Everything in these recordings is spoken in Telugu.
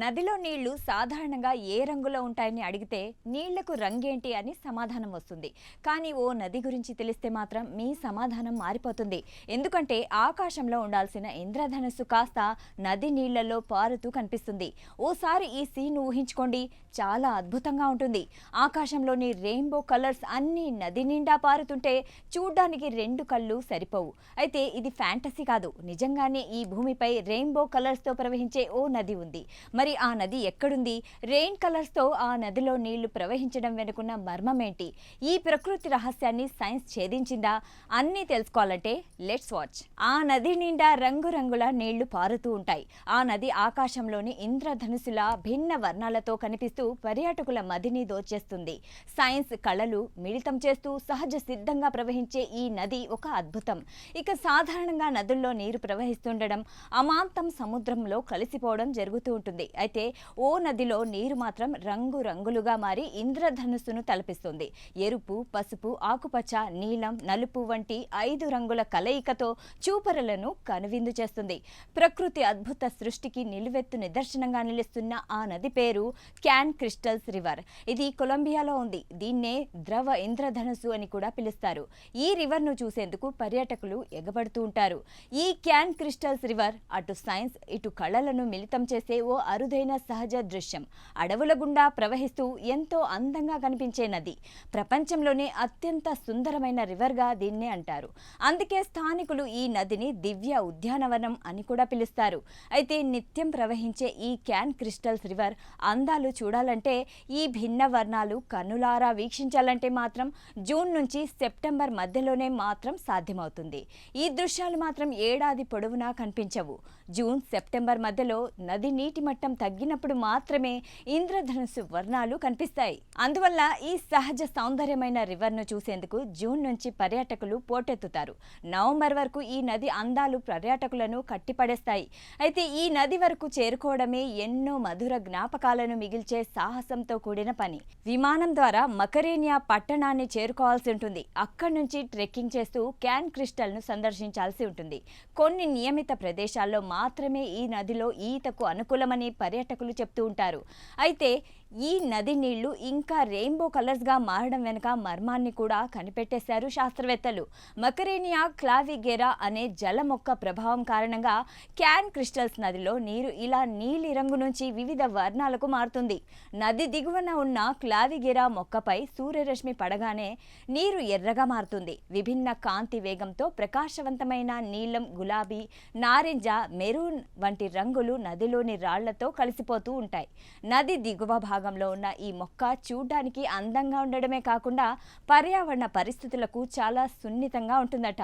నదిలో నీళ్ళు సాధారణంగా ఏ రంగులో ఉంటాయని అడిగితే నీళ్ళకు రంగేంటి అని సమాధానం వస్తుంది. కానీ ఓ నది గురించి తెలిస్తే మాత్రం మీ సమాధానం మారిపోతుంది. ఎందుకంటే ఆకాశంలో ఉండాల్సిన ఇంద్రధనుస్సు కాస్త నది నీళ్ళలో పారుతూ కనిపిస్తుంది. ఓసారి ఈ సీన్ ఊహించుకోండి చాలా అద్భుతంగా ఉంటుంది. ఆకాశంలోని రెయిన్బో కలర్స్ అన్ని నది నిండా పారుతుంటే చూడ్డానికి రెండు కళ్ళు సరిపోవు. అయితే ఇది ఫ్యాంటసీ కాదు. నిజంగానే ఈ భూమిపై రెయిన్బో కలర్స్తో ప్రవహించే ఓ నది ఉంది. మరి ఆ నది ఎక్కడుంది? రెయిన్ కలర్స్తో ఆ నదిలో నీళ్ళు ప్రవహించడం వెనుకున్న మర్మమేంటి? ఈ ప్రకృతి రహస్యాన్ని సైన్స్ ఛేదించిందా? అన్నీ తెలుసుకోవాలంటే లెట్స్ వాచ్. ఆ నది నిండా రంగురంగుల నీళ్ళు పారుతూ ఉంటాయి. ఆ నది ఆకాశంలోని ఇంద్రధనుసుల భిన్న వర్ణాలతో కనిపిస్తూ పర్యాటకుల మదిని దోచేస్తుంది. సైన్స్ కళలు మిళితం చేస్తూ సహజ సిద్ధంగా ప్రవహించే ఈ నది ఒక అద్భుతం. ఇక సాధారణంగా నదుల్లో నీరు ప్రవహిస్తుండడం అమాంతం సముద్రంలో కలిసిపోవడం జరుగుతూ ఉంటుంది. అయితే ఓ నదిలో నీరు మాత్రం రంగు రంగులుగా మారి ఇంద్రధనుస్సును తలపిస్తుంది. ఎరుపు పసుపు ఆకుపచ్చ నీలం నలుపు వంటి ఐదు రంగుల కలయికతో చూపరులను కనువిందు చేస్తుంది. ప్రకృతి అద్భుత సృష్టికి నిలువెత్తు నిదర్శనంగా నిలుస్తున్న ఆ నది పేరు క్యాన్ క్రిస్టల్స్ రివర్. ఇది కొలంబియాలో ఉంది. దీన్నే ద్రవ ఇంద్రధనుస్సు అని కూడా పిలుస్తారు. ఈ రివర్ను చూసేందుకు పర్యాటకులు ఎగబడుతూ ఉంటారు. ఈ క్యాన్ క్రిస్టల్స్ రివర్ అటు సైన్స్ ఇటు కళలను మిళితం చేసే ఓ అరుదైన సహజ దృశ్యం. అడవుల గుండా ప్రవహిస్తూ ఎంతో అందంగా కనిపించే నది. ప్రపంచంలోనే అత్యంత సుందరమైన రివర్గా దీన్నే అంటారు. అందుకే స్థానికులు ఈ నదిని దివ్య ఉద్యానవనం అని కూడా పిలుస్తారు. అయితే నిత్యం ప్రవహించే ఈ క్యాన్ క్రిస్టల్స్ రివర్ అందాలు చూడాలంటే ఈ భిన్న వర్ణాలు కన్నులారా వీక్షించాలంటే మాత్రం జూన్ నుంచి సెప్టెంబర్ మధ్యలోనే మాత్రం సాధ్యమవుతుంది. ఈ దృశ్యాలు మాత్రం ఏడాది పొడవునా కనిపించవు. జూన్ సెప్టెంబర్ మధ్యలో నది నీటి మట్టం తగ్గినప్పుడు మాత్రమే ఇంద్రధనుస్సు వర్ణాలు కనిపిస్తాయి. అందువల్ల ఈ సహజ సౌందర్యమైన రివర్ను చూసేందుకు జూన్ నుంచి పర్యాటకులు పోటెత్తుతారు. నవంబర్ వరకు ఈ నది అందాలు పర్యాటకులను కట్టిపడేస్తాయి. అయితే ఈ నది వరకు చేరుకోవడమే ఎన్నో మధుర జ్ఞాపకాలను మిగిల్చే సాహసంతో కూడిన పని. విమానం ద్వారా మకరేనియా పట్టణాన్ని చేరుకోవాల్సి ఉంటుంది. అక్కడి నుంచి ట్రెక్కింగ్ చేస్తూ క్యాన్ క్రిస్టల్ను సందర్శించాల్సి ఉంటుంది. కొన్ని నియమిత ప్రదేశాల్లో మాత్రమే ఈ నదిలో ఈతకు అనుకూలమని పర్యాటకులు చెప్తూ ఉంటారు. అయితే ఈ నది నీళ్ళు ఇంకా రెయిన్బో కలర్స్గా మారడం వెనుక మర్మాన్ని కూడా కనిపెట్టేశారు శాస్త్రవేత్తలు. మకరేనియా క్లావిగెరా అనే జల మొక్క ప్రభావం కారణంగా క్యాన్ క్రిస్టల్స్ నదిలో నీరు ఇలా నీలి రంగు నుంచి వివిధ వర్ణాలకు మారుతుంది. నది దిగువన ఉన్న క్లావిగెరా మొక్కపై సూర్యరశ్మి పడగానే నీరు ఎర్రగా మారుతుంది. విభిన్న కాంతి వేగంతో ప్రకాశవంతమైన నీలం గులాబీ నారింజ మెరూన్ వంటి రంగులు నదిలోని రాళ్ళతో కలిసిపోతూ ఉంటాయి. నది దిగువ భాగంలో ఉన్న ఈ మొక్క చూడ్డానికి అందంగా ఉండడమే కాకుండా పర్యావరణ పరిస్థితులకు చాలా సున్నితంగా ఉంటుందట.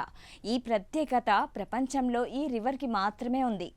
ఈ ప్రత్యేకత ప్రపంచంలో ఈ రివర్కి మాత్రమే ఉంది.